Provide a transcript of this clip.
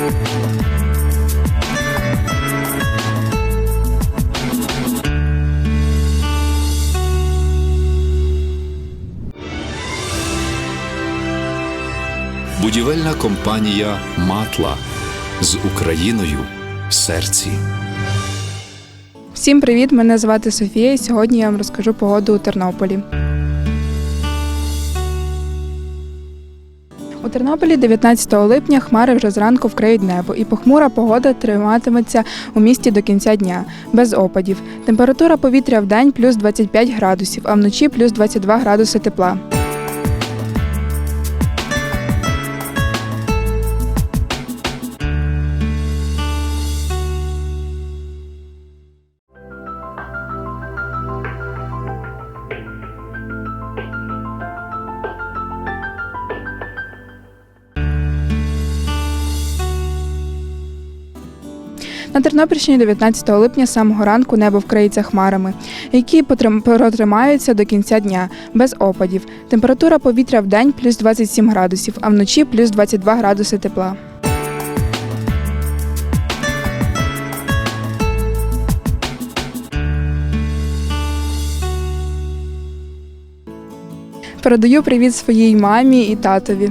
Будівельна компанія Матла з Україною в серці. Всім привіт! Мене звати Софія. і Сьогодні я вам розкажу погоду у Тернополі. У Тернополі 19 липня хмари вже зранку вкриють небо, і похмура погода триматиметься у місті до кінця дня, без опадів. Температура повітря в день плюс 25 градусів, а вночі плюс 22 градуси тепла. На Тернопільщині 19 липня з самого ранку небо вкриється хмарами, які протримаються до кінця дня без опадів. Температура повітря в день плюс 27 градусів, а вночі плюс 22 градуси тепла. Передаю привіт своїй мамі і татові.